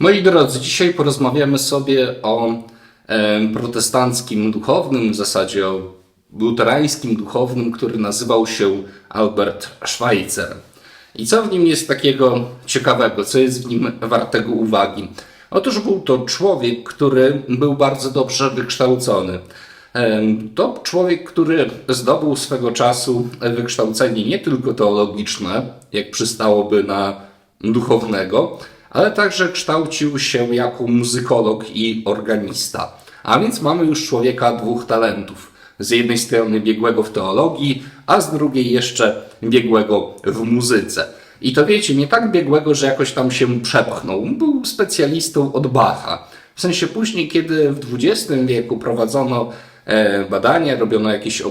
Moi drodzy, dzisiaj porozmawiamy sobie o protestanckim duchownym, w zasadzie o luterańskim duchownym, który nazywał się Albert Schweitzer. I co w nim jest takiego ciekawego, co jest w nim wartego uwagi? Otóż był to człowiek, który był bardzo dobrze wykształcony. To człowiek, który zdobył swego czasu wykształcenie nie tylko teologiczne, jak przystałoby na duchownego, ale także kształcił się jako muzykolog i organista. A więc mamy już człowieka dwóch talentów. Z jednej strony biegłego w teologii, a z drugiej jeszcze biegłego w muzyce. I to wiecie, nie tak biegłego, że jakoś tam się przepchnął. Był specjalistą od Bacha. W sensie później, kiedy w XX wieku prowadzono e, badania, robiono jakieś e,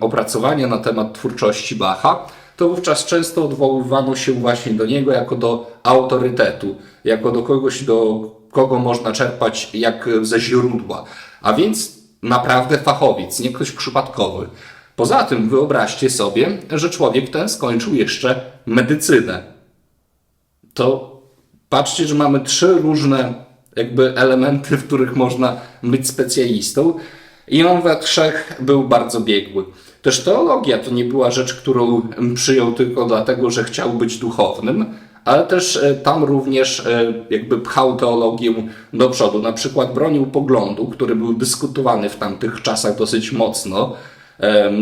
opracowania na temat twórczości Bacha, to wówczas często odwoływano się właśnie do niego jako do autorytetu, jako do kogoś, do kogo można czerpać jak ze źródła. A więc naprawdę fachowiec, nie ktoś przypadkowy. Poza tym wyobraźcie sobie, że człowiek ten skończył jeszcze medycynę. To patrzcie, że mamy trzy różne jakby elementy, w których można być specjalistą i on we trzech był bardzo biegły. Też teologia to nie była rzecz, którą przyjął tylko dlatego, że chciał być duchownym, ale też e, tam również e, jakby pchał teologię do przodu. Na przykład bronił poglądu, który był dyskutowany w tamtych czasach dosyć mocno,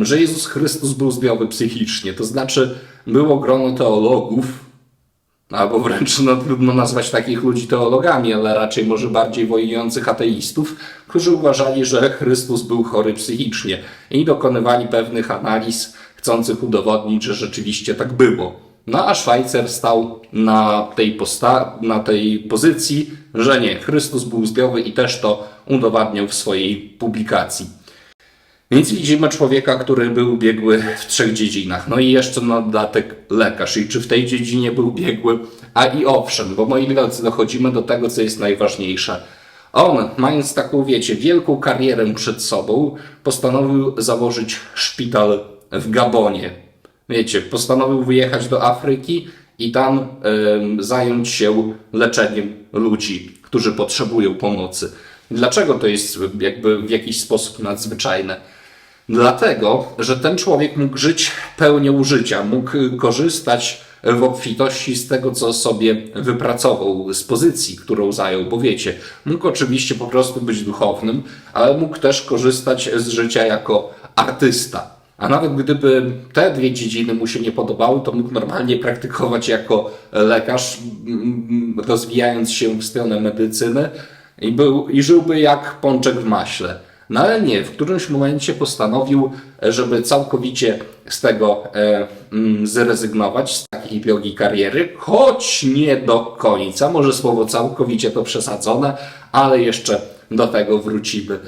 że Jezus Chrystus był zdrowy psychicznie. To znaczy było grono teologów, albo wręcz no, trudno nazwać takich ludzi teologami, ale raczej może bardziej wojujących ateistów, którzy uważali, że Chrystus był chory psychicznie i dokonywali pewnych analiz chcących udowodnić, że rzeczywiście tak było. No a Szwajcer stał na tej, na tej pozycji, że nie, Chrystus był zdrowy i też to udowadniał w swojej publikacji. Więc widzimy człowieka, który był biegły w trzech dziedzinach. No i jeszcze na dodatek lekarz. I czy w tej dziedzinie był biegły? A i owszem, bo moi drodzy, dochodzimy do tego, co jest najważniejsze. On, mając taką, wiecie, wielką karierę przed sobą, postanowił założyć szpital w Gabonie. Wiecie, postanowił wyjechać do Afryki i tam em, zająć się leczeniem ludzi, którzy potrzebują pomocy. Dlaczego to jest jakby w jakiś sposób nadzwyczajne? Dlatego, że ten człowiek mógł żyć pełnią życia, mógł korzystać w obfitości z tego, co sobie wypracował, z pozycji, którą zajął, bo wiecie, mógł oczywiście po prostu być duchownym, ale mógł też korzystać z życia jako artysta. A nawet gdyby te dwie dziedziny mu się nie podobały, to mógł normalnie praktykować jako lekarz, rozwijając się w stronę medycyny i, był, i żyłby jak pączek w maśle. No ale nie, w którymś momencie postanowił, żeby całkowicie z tego e, mm, zrezygnować, z takiej drogi kariery, choć nie do końca. Może słowo całkowicie to przesadzone, ale jeszcze do tego wrócimy.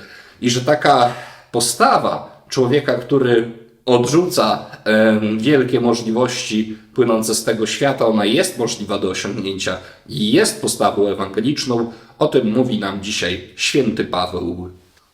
I że taka postawa człowieka, który odrzuca em, wielkie możliwości płynące z tego świata, ona jest możliwa do osiągnięcia i jest postawą ewangeliczną. O tym mówi nam dzisiaj święty Paweł.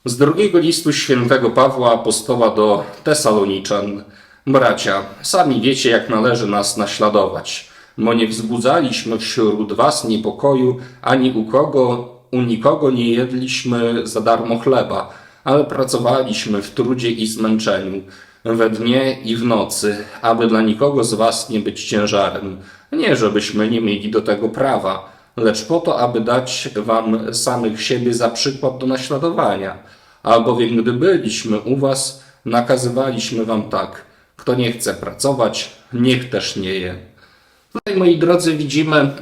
Z drugiego listu świętego Pawła apostoła do Tesaloniczan. Bracia, sami wiecie, jak należy nas naśladować, bo nie wzbudzaliśmy wśród was niepokoju, ani u kogo, u nikogo nie jedliśmy za darmo chleba, ale pracowaliśmy w trudzie i zmęczeniu, we dnie i w nocy, aby dla nikogo z was nie być ciężarem. Nie, żebyśmy nie mieli do tego prawa, lecz po to, aby dać wam samych siebie za przykład do naśladowania. Albowiem gdy byliśmy u was, nakazywaliśmy wam tak, kto nie chce pracować, niech też nie je. Tutaj, moi drodzy, widzimy e,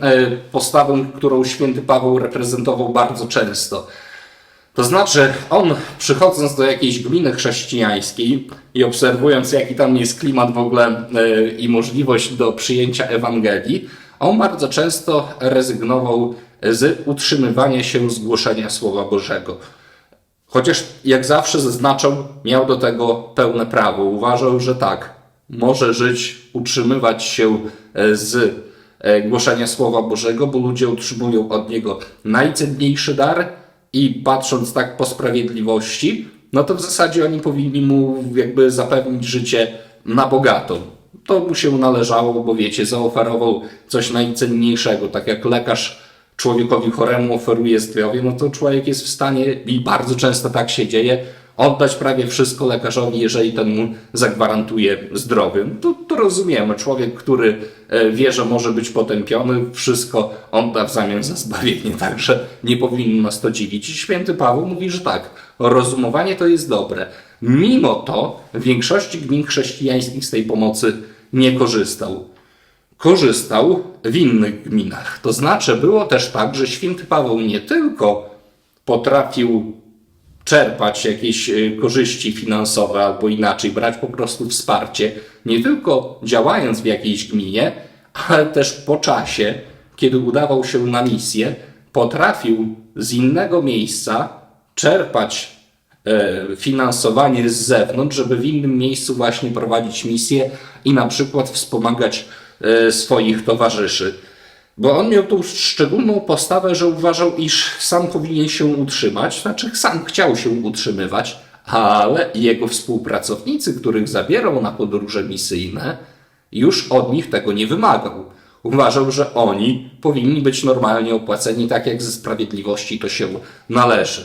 postawę, którą święty Paweł reprezentował bardzo często. To znaczy, on przychodząc do jakiejś gminy chrześcijańskiej i obserwując, jaki tam jest klimat w ogóle e, i możliwość do przyjęcia Ewangelii, on bardzo często rezygnował z utrzymywania się z głoszenia Słowa Bożego. Chociaż, jak zawsze zaznaczał, miał do tego pełne prawo. Uważał, że tak, może żyć, utrzymywać się e, z e, głoszenia Słowa Bożego, bo ludzie otrzymują od niego najcenniejszy dar i patrząc tak po sprawiedliwości, no to w zasadzie oni powinni mu jakby zapewnić życie na bogato. To mu się należało, bo wiecie, zaoferował coś najcenniejszego, tak jak lekarz człowiekowi choremu oferuje zdrowie, no to człowiek jest w stanie, i bardzo często tak się dzieje, oddać prawie wszystko lekarzowi, jeżeli ten mu zagwarantuje zdrowie. No To, to rozumiemy. Człowiek, który e, wie, że może być potępiony, wszystko odda w zamian za zbawienie, także nie powinno nas to dziwić. I święty Paweł mówi, że tak, rozumowanie to jest dobre. Mimo to w większości gmin chrześcijańskich z tej pomocy nie korzystał korzystał w innych gminach. To znaczy, było też tak, że święty Paweł nie tylko potrafił czerpać jakieś y, korzyści finansowe albo inaczej, brać po prostu wsparcie, nie tylko działając w jakiejś gminie, ale też po czasie, kiedy udawał się na misję, potrafił z innego miejsca czerpać e, finansowanie z zewnątrz, żeby w innym miejscu właśnie prowadzić misję i na przykład wspomagać e, swoich towarzyszy. Bo on miał tą szczególną postawę, że uważał, iż sam powinien się utrzymać, znaczy sam chciał się utrzymywać, ale jego współpracownicy, których zabierał na podróże misyjne, już od nich tego nie wymagał. Uważał, że oni powinni być normalnie opłaceni tak, jak ze sprawiedliwości to się należy.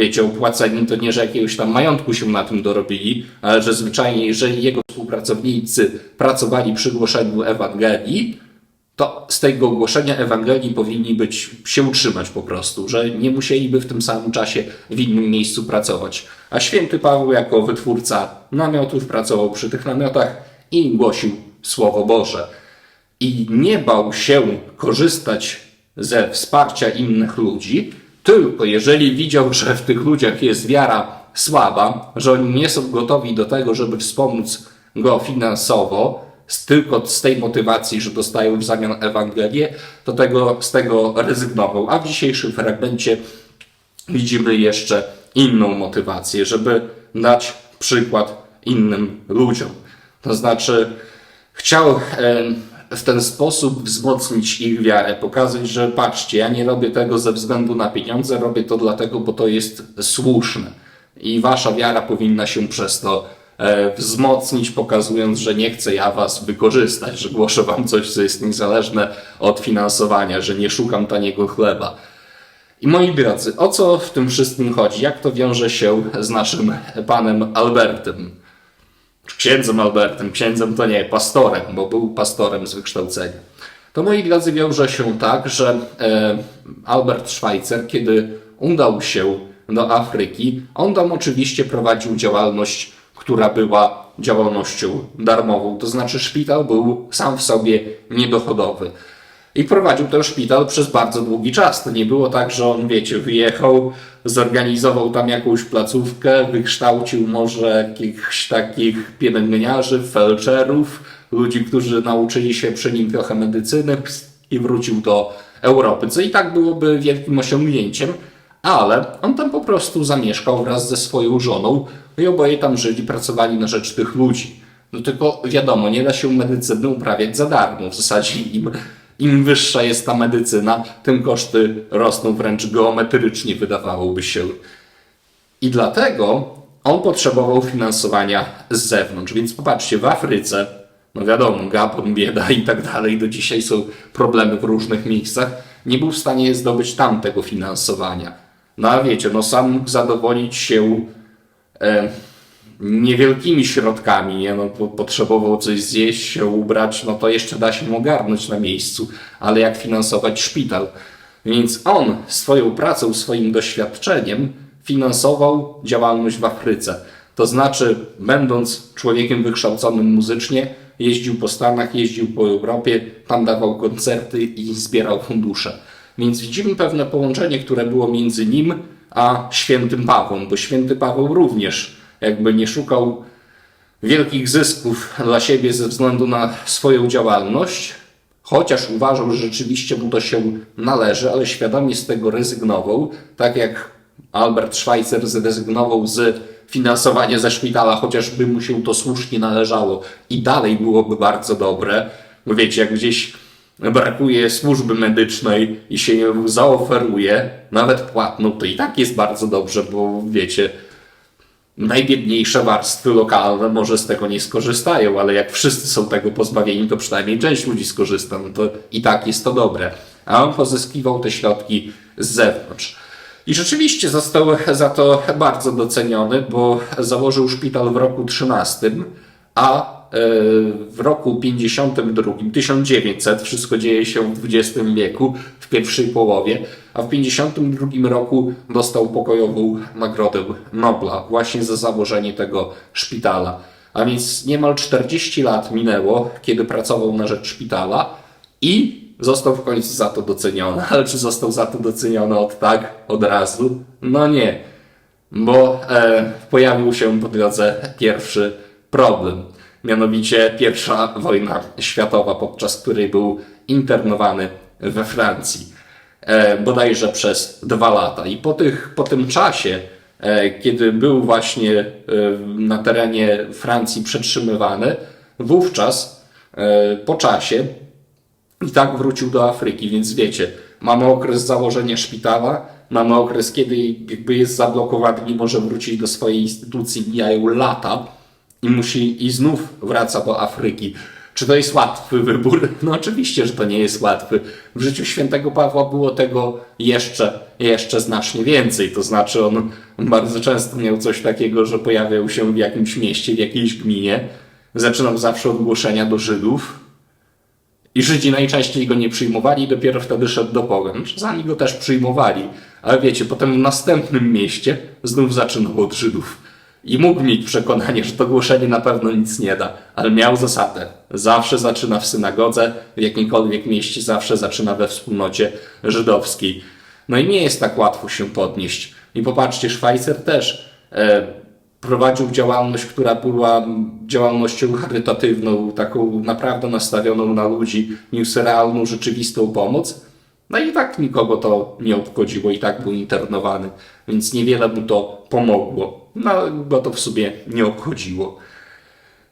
Wiecie, opłaceni to nie, że jakiegoś tam majątku się na tym dorobili, ale że zwyczajnie, jeżeli jego współpracownicy pracowali przy głoszeniu Ewangelii, to z tego głoszenia Ewangelii powinni być, się utrzymać po prostu, że nie musieliby w tym samym czasie w innym miejscu pracować. A święty Paweł jako wytwórca namiotów pracował przy tych namiotach i głosił Słowo Boże. I nie bał się korzystać ze wsparcia innych ludzi, tylko jeżeli widział, że w tych ludziach jest wiara słaba, że oni nie są gotowi do tego, żeby wspomóc go finansowo, tylko z tej motywacji, że dostają w zamian Ewangelię, to tego, z tego rezygnował. A w dzisiejszym fragmencie widzimy jeszcze inną motywację, żeby dać przykład innym ludziom. To znaczy, chciał w ten sposób wzmocnić ich wiarę, pokazać, że patrzcie, ja nie robię tego ze względu na pieniądze, robię to dlatego, bo to jest słuszne. I wasza wiara powinna się przez to e, wzmocnić, pokazując, że nie chcę ja was wykorzystać, że głoszę wam coś, co jest niezależne od finansowania, że nie szukam taniego chleba. I moi drodzy, o co w tym wszystkim chodzi? Jak to wiąże się z naszym panem Albertem? Księdzem Albertem, księdzem to nie, pastorem, bo był pastorem z wykształcenia. To moi drodzy wiąże się tak, że e, Albert Schweitzer, kiedy udał się do Afryki, on tam oczywiście prowadził działalność, która była działalnością darmową, to znaczy szpital był sam w sobie niedochodowy. I prowadził ten szpital przez bardzo długi czas. To nie było tak, że on, wiecie, wyjechał, zorganizował tam jakąś placówkę, wykształcił może jakichś takich pielęgniarzy, felczerów, ludzi, którzy nauczyli się przy nim trochę medycyny i wrócił do Europy, co i tak byłoby wielkim osiągnięciem, ale on tam po prostu zamieszkał wraz ze swoją żoną i oboje tam żyli, pracowali na rzecz tych ludzi. No tylko wiadomo, nie da się medycyny uprawiać za darmo. W zasadzie im, im wyższa jest ta medycyna, tym koszty rosną wręcz geometrycznie, wydawałoby się. I dlatego on potrzebował finansowania z zewnątrz. Więc popatrzcie, w Afryce, no wiadomo, Gabon, bieda i tak dalej, do dzisiaj są problemy w różnych miejscach, nie był w stanie zdobyć tam tego finansowania. No a wiecie, no sam mógł zadowolić się e, niewielkimi środkami, nie? No, po- potrzebował coś zjeść, się ubrać, no to jeszcze da się ogarnąć na miejscu, ale jak finansować szpital? Więc on swoją pracą, swoim doświadczeniem finansował działalność w Afryce. To znaczy, będąc człowiekiem wykształconym muzycznie, jeździł po Stanach, jeździł po Europie, tam dawał koncerty i zbierał fundusze. Więc widzimy pewne połączenie, które było między nim a świętym Pawłem, bo święty Paweł również jakby nie szukał wielkich zysków dla siebie ze względu na swoją działalność, chociaż uważał, że rzeczywiście mu to się należy, ale świadomie z tego rezygnował, tak jak Albert Schweitzer zrezygnował z finansowania ze szpitala, chociażby mu się to słusznie należało i dalej byłoby bardzo dobre. Wiecie, jak gdzieś brakuje służby medycznej i się ją zaoferuje, nawet płatną, to i tak jest bardzo dobrze, bo wiecie, najbiedniejsze warstwy lokalne może z tego nie skorzystają, ale jak wszyscy są tego pozbawieni, to przynajmniej część ludzi skorzysta, no to i tak jest to dobre. a on pozyskiwał te środki z zewnątrz. I rzeczywiście został za to bardzo doceniony, bo założył szpital w roku 13, a e, w roku 52, 1900, wszystko dzieje się w XX wieku, w pierwszej połowie, a w 52 roku dostał pokojową Nagrodę Nobla właśnie za założenie tego szpitala. A więc niemal 40 lat minęło, kiedy pracował na rzecz szpitala i został w końcu za to doceniony. Ale czy został za to doceniony od tak, od razu? No nie, bo e, pojawił się po drodze pierwszy problem. Mianowicie pierwsza wojna światowa, podczas której był internowany we Francji. E, bodajże przez dwa lata. I po, tych, po tym czasie, e, kiedy był właśnie e, na terenie Francji przetrzymywany, wówczas po czasie i tak wrócił do Afryki, więc wiecie, mamy okres założenia szpitala, mamy okres, kiedy jakby jest zablokowany, może wrócić do swojej instytucji, mijają lata i musi i znów wraca do Afryki. Czy to jest łatwy wybór? No oczywiście, że to nie jest łatwy. W życiu świętego Pawła było tego jeszcze, jeszcze znacznie więcej. To znaczy on bardzo często miał coś takiego, że pojawiał się w jakimś mieście, w jakiejś gminie. Zaczynał zawsze od głoszenia do Żydów, i Żydzi najczęściej go nie przyjmowali, dopiero wtedy szedł do pogan. Czasami go też przyjmowali, ale wiecie, potem w następnym mieście znów zaczynał od Żydów. I mógł mieć przekonanie, że to głoszenie na pewno nic nie da, ale miał zasadę. Zawsze zaczyna w synagodze, w jakimkolwiek mieście, zawsze zaczyna we wspólnocie żydowskiej. No i nie jest tak łatwo się podnieść. I popatrzcie, Szwajcer też e, prowadził działalność, która była działalnością charytatywną, taką naprawdę nastawioną na ludzi, niósł realną, rzeczywistą pomoc. No i tak nikogo to nie obchodziło i tak był internowany, więc niewiele mu to pomogło. No, go to w sobie nie obchodziło.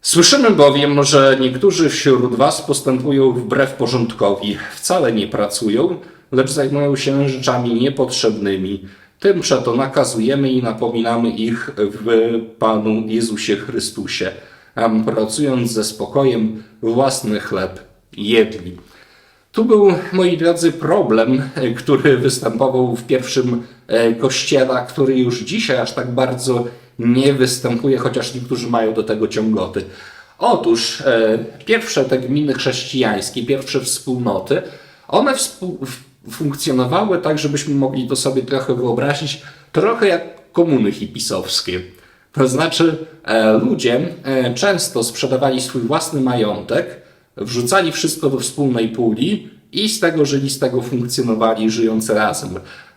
Słyszymy bowiem, że niektórzy wśród Was postępują wbrew porządkowi, wcale nie pracują, lecz zajmują się rzeczami niepotrzebnymi. Tym przeto nakazujemy i napominamy ich w Panu Jezusie Chrystusie, aby pracując ze spokojem własny chleb jedli. Tu był, moi drodzy, problem, który występował w pierwszym e, kościele, który już dzisiaj aż tak bardzo nie występuje, chociaż niektórzy mają do tego ciągoty. Otóż e, pierwsze te gminy chrześcijańskie, pierwsze wspólnoty, one funkcjonowały tak, żebyśmy mogli to sobie trochę wyobrazić, trochę jak komuny hipisowskie. To znaczy, e, ludzie często sprzedawali swój własny majątek, wrzucali wszystko do wspólnej puli i z tego żyli, z tego funkcjonowali, żyjąc razem.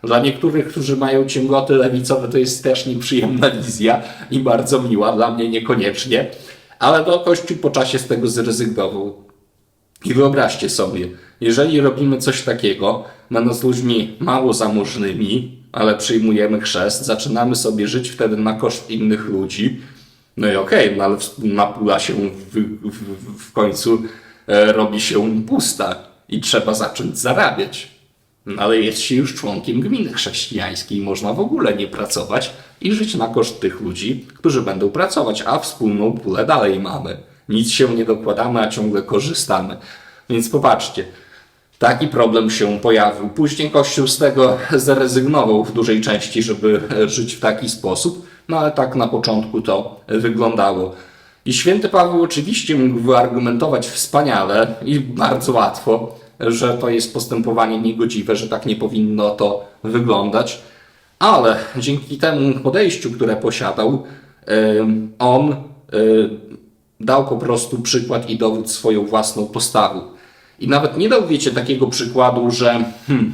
Dla niektórych, którzy mają ciągoty lewicowe, to jest też nieprzyjemna wizja i bardzo miła, dla mnie niekoniecznie, ale to Kościół po czasie z tego zrezygnował. I wyobraźcie sobie, jeżeli robimy coś takiego, będąc ludźmi mało zamożnymi, ale przyjmujemy chrzest, zaczynamy sobie żyć wtedy na koszt innych ludzi, no i okej, okay, no ale wspólna pula się w, w, w końcu e, robi się pusta i trzeba zacząć zarabiać. No, ale jest się już członkiem gminy chrześcijańskiej, można w ogóle nie pracować i żyć na koszt tych ludzi, którzy będą pracować, a wspólną pulę dalej mamy. Nic się nie dokładamy, a ciągle korzystamy. Więc popatrzcie, taki problem się pojawił. Później Kościół z tego zrezygnował w dużej części, żeby żyć w taki sposób, no ale tak na początku to wyglądało. I święty Paweł oczywiście mógł wyargumentować wspaniale i bardzo łatwo, że to jest postępowanie niegodziwe, że tak nie powinno to wyglądać, ale dzięki temu podejściu, które posiadał, on dał po prostu przykład i dowód swoją własną postawą. I nawet nie dał, wiecie, takiego przykładu, że hmm,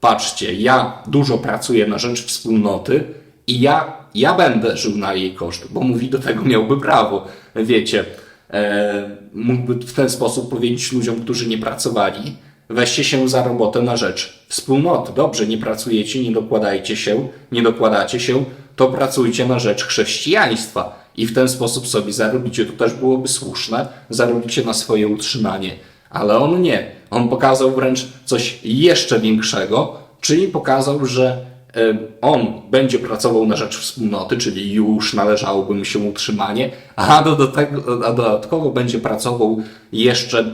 patrzcie, ja dużo pracuję na rzecz wspólnoty i ja, ja będę żył na jej koszt, bo mówi do tego miałby prawo. Wiecie, mógłby w ten sposób powiedzieć ludziom, którzy nie pracowali, weźcie się za robotę na rzecz wspólnoty. Dobrze, nie pracujecie, nie dokładajcie się, nie dokładacie się, to pracujcie na rzecz chrześcijaństwa i w ten sposób sobie zarobicie. To też byłoby słuszne, zarobicie na swoje utrzymanie. Ale on nie. On pokazał wręcz coś jeszcze większego, czyli pokazał, że on będzie pracował na rzecz wspólnoty, czyli już należałoby mu się utrzymanie, a, do, tego, a dodatkowo będzie pracował jeszcze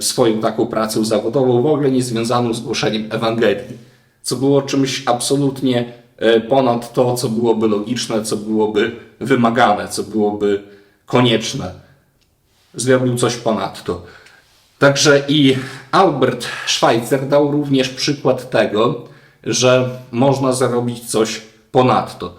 swoją taką pracę zawodową, w ogóle nie związaną z głoszeniem Ewangelii, co było czymś absolutnie e, ponad to, co byłoby logiczne, co byłoby wymagane, co byłoby konieczne. Zrobił coś ponadto. Także i Albert Schweitzer dał również przykład tego, że można zarobić coś ponadto.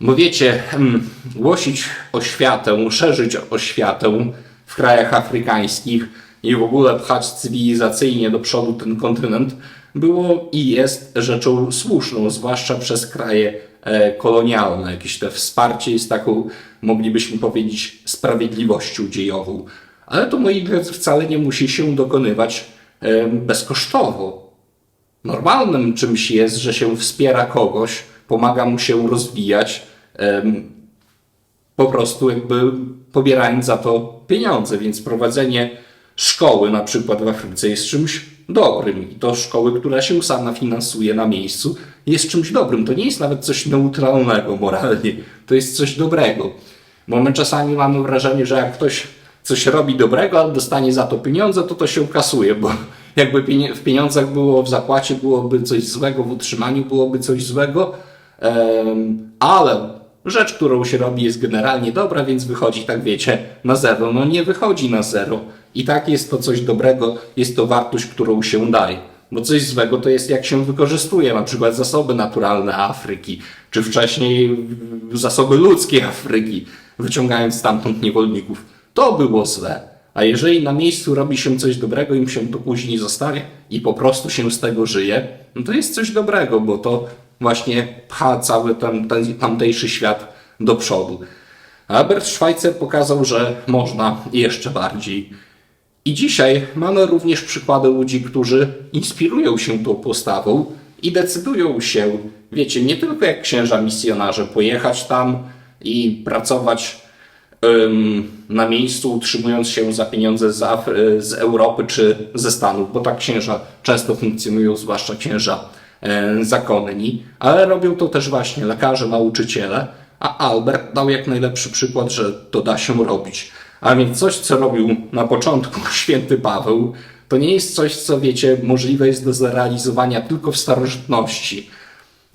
Bo wiecie, hmm, głosić oświatę, szerzyć oświatę w krajach afrykańskich i w ogóle pchać cywilizacyjnie do przodu ten kontynent było i jest rzeczą słuszną, zwłaszcza przez kraje e, kolonialne. Jakieś te wsparcie jest taką, moglibyśmy powiedzieć, sprawiedliwością dziejową. Ale to, moi drodzy, wcale nie musi się dokonywać e, bezkosztowo. Normalnym czymś jest, że się wspiera kogoś, pomaga mu się rozwijać, po prostu jakby pobierając za to pieniądze. Więc prowadzenie szkoły na przykład w Afryce jest czymś dobrym i to szkoły, która się sama finansuje na miejscu, jest czymś dobrym. To nie jest nawet coś neutralnego moralnie, to jest coś dobrego. Bo my czasami mamy wrażenie, że jak ktoś coś robi dobrego, a dostanie za to pieniądze, to to się kasuje, bo jakby w pieniądzach było, w zapłacie byłoby coś złego, w utrzymaniu byłoby coś złego, ale rzecz, którą się robi jest generalnie dobra, więc wychodzi, tak wiecie, na zero. No nie wychodzi na zero. I tak jest to coś dobrego, jest to wartość, którą się daje. Bo coś złego to jest jak się wykorzystuje na przykład zasoby naturalne Afryki, czy wcześniej zasoby ludzkie Afryki, wyciągając stamtąd niewolników. To było złe. A jeżeli na miejscu robi się coś dobrego, im się to później zostawia i po prostu się z tego żyje, no to jest coś dobrego, bo to właśnie pcha cały ten, ten tamtejszy świat do przodu. Albert Schweitzer pokazał, że można jeszcze bardziej. I dzisiaj mamy również przykłady ludzi, którzy inspirują się tą postawą i decydują się, wiecie, nie tylko jak księża misjonarze, pojechać tam i pracować na miejscu, utrzymując się za pieniądze z, Af- z Europy czy ze Stanów, bo tak księża często funkcjonują, zwłaszcza księża e, zakonni, ale robią to też właśnie lekarze, nauczyciele, a Albert dał jak najlepszy przykład, że to da się robić. A więc coś, co robił na początku święty Paweł, to nie jest coś, co wiecie, możliwe jest do zrealizowania tylko w starożytności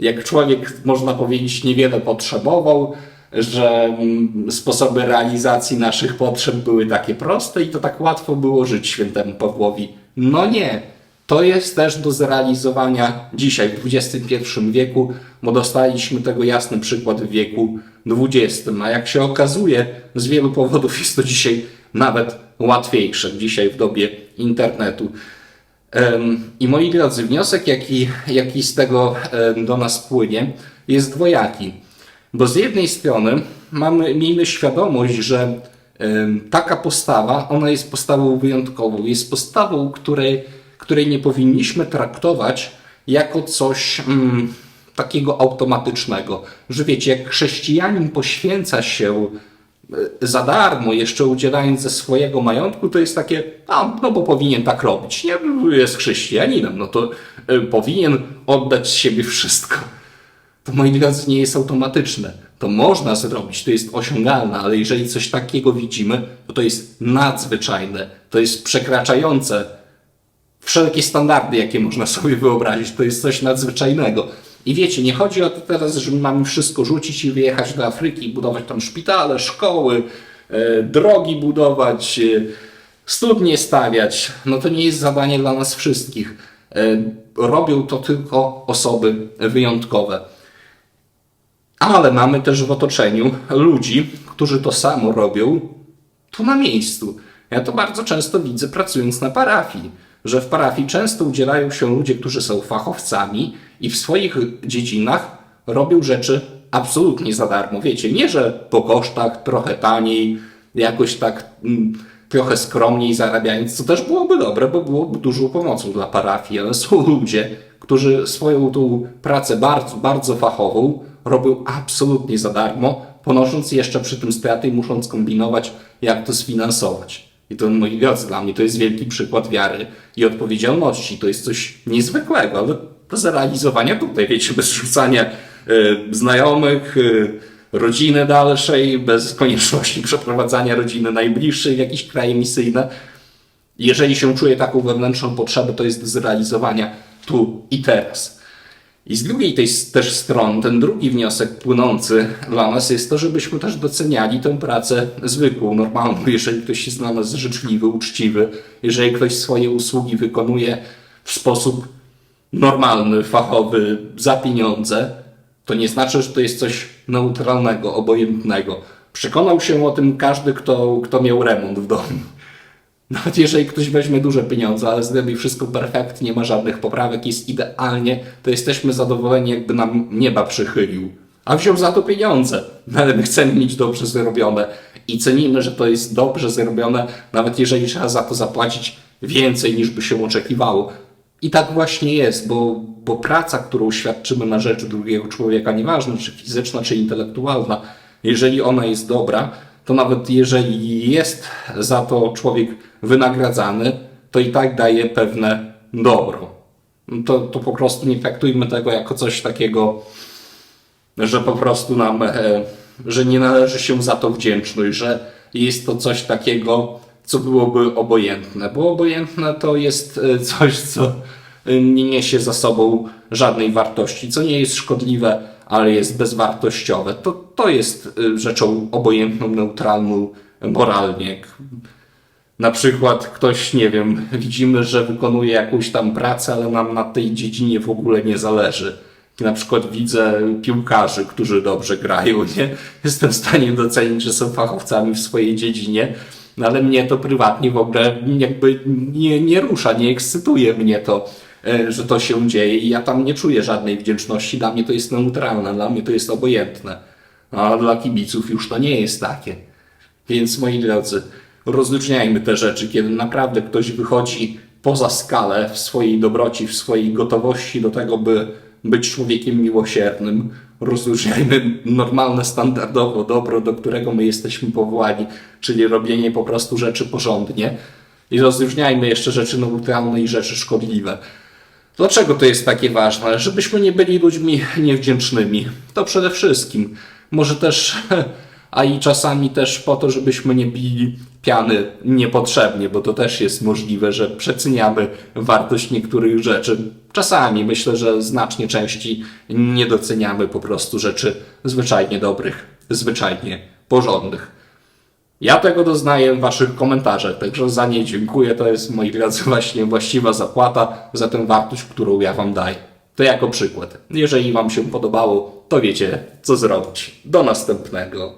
jak człowiek, można powiedzieć, niewiele potrzebował, że mm, sposoby realizacji naszych potrzeb były takie proste i to tak łatwo było żyć świętemu Pawłowi. No nie. To jest też do zrealizowania dzisiaj, w XXI wieku, bo dostaliśmy tego jasny przykład w wieku XX. A jak się okazuje, z wielu powodów jest to dzisiaj nawet łatwiejsze, dzisiaj w dobie internetu. I moi drodzy, wniosek, jaki, jaki z tego do nas płynie, jest dwojaki. Bo z jednej strony mamy, miejmy świadomość, że taka postawa, ona jest postawą wyjątkową, jest postawą, której, której nie powinniśmy traktować jako coś mm, takiego automatycznego. Że wiecie, jak chrześcijanin poświęca się e, za darmo, jeszcze udzielając ze swojego majątku, to jest takie, a, no bo powinien tak robić. Nie, jest chrześcijaninem, no to y, powinien oddać z siebie wszystko. To moi drodzy nie jest automatyczne. To można zrobić, to jest osiągalne, ale jeżeli coś takiego widzimy, to to jest nadzwyczajne, to jest przekraczające wszelkie standardy, jakie można sobie wyobrazić. To jest coś nadzwyczajnego. I wiecie, nie chodzi o to teraz, że my mamy wszystko rzucić i wyjechać do Afryki budować tam szpitale, szkoły, e, drogi budować, e, studnie stawiać. No to nie jest zadanie dla nas wszystkich. E, robią to tylko osoby wyjątkowe. Ale mamy też w otoczeniu ludzi, którzy to samo robią tu na miejscu. Ja to bardzo często widzę pracując na parafii, że w parafii często udzielają się ludzie, którzy są fachowcami i w swoich dziedzinach robią rzeczy absolutnie za darmo. Wiecie, nie że po kosztach, trochę taniej, jakoś tak mm, trochę skromniej zarabiając, co też byłoby dobre, bo byłoby dużą pomocą dla parafii, ale są ludzie, którzy swoją tą pracę bardzo, bardzo fachową robią absolutnie za darmo, ponosząc jeszcze przy tym straty i musząc kombinować, jak to sfinansować. I to, moi drodzy, dla mnie to jest wielki przykład wiary i odpowiedzialności. To jest coś niezwykłego, ale do zrealizowania tutaj, wiecie, bez rzucania e, znajomych, e, rodziny dalszej, bez konieczności przeprowadzania rodziny najbliższej w jakieś kraje misyjne. Jeżeli się czuje taką wewnętrzną potrzebę, to jest do zrealizowania tu i teraz. I z drugiej tej też strony, ten drugi wniosek płynący dla nas jest to, żebyśmy też doceniali tę pracę zwykłą, normalną. Jeżeli ktoś jest dla nas życzliwy, uczciwy, jeżeli ktoś swoje usługi wykonuje w sposób normalny, fachowy, za pieniądze, to nie znaczy, że to jest coś neutralnego, obojętnego. Przekonał się o tym każdy, kto, kto miał remont w domu. Nawet jeżeli ktoś weźmie duże pieniądze, ale zrobi wszystko perfekt, nie ma żadnych poprawek, jest idealnie, to jesteśmy zadowoleni, jakby nam nieba przychylił. A wziął za to pieniądze. No ale my chcemy mieć dobrze zrobione i cenimy, że to jest dobrze zrobione, nawet jeżeli trzeba za to zapłacić więcej niż by się oczekiwało. I tak właśnie jest, bo, bo praca, którą świadczymy na rzecz drugiego człowieka, nieważne czy fizyczna, czy intelektualna, jeżeli ona jest dobra, to nawet jeżeli jest za to człowiek wynagradzany, to i tak daje pewne dobro. To, to po prostu nie traktujmy tego jako coś takiego, że po prostu nam, e, że nie należy się za to wdzięczność, że jest to coś takiego, co byłoby obojętne, bo obojętne to jest e, coś, co nie niesie za sobą żadnej wartości, co nie jest szkodliwe, ale jest bezwartościowe. To, to jest e, rzeczą obojętną, neutralną moralnie. Na przykład ktoś, nie wiem, widzimy, że wykonuje jakąś tam pracę, ale nam na tej dziedzinie w ogóle nie zależy. Na przykład widzę piłkarzy, którzy dobrze grają, nie? Jestem w stanie docenić, że są fachowcami w swojej dziedzinie, no ale mnie to prywatnie w ogóle jakby nie, nie rusza, nie ekscytuje mnie to, że to się dzieje i ja tam nie czuję żadnej wdzięczności. Dla mnie to jest neutralne, dla mnie to jest obojętne. A dla kibiców już to nie jest takie. Więc moi drodzy, rozróżniajmy te rzeczy, kiedy naprawdę ktoś wychodzi poza skalę w swojej dobroci, w swojej gotowości do tego, by być człowiekiem miłosiernym. Rozróżniajmy normalne, standardowo dobro, do którego my jesteśmy powołani, czyli robienie po prostu rzeczy porządnie. I rozróżniajmy jeszcze rzeczy neutralne i rzeczy szkodliwe. Dlaczego to jest takie ważne? Żebyśmy nie byli ludźmi niewdzięcznymi. To przede wszystkim. Może też, a i czasami też po to, żebyśmy nie bili piany niepotrzebnie, bo to też jest możliwe, że przeceniamy wartość niektórych rzeczy. Czasami myślę, że znacznie częściej nie doceniamy po prostu rzeczy zwyczajnie dobrych, zwyczajnie porządnych. Ja tego doznaję w Waszych komentarzach, także za nie dziękuję. To jest, moi drodzy, właśnie właściwa zapłata za tę wartość, którą ja Wam daję. To jako przykład. Jeżeli Wam się podobało, to wiecie, co zrobić. Do następnego.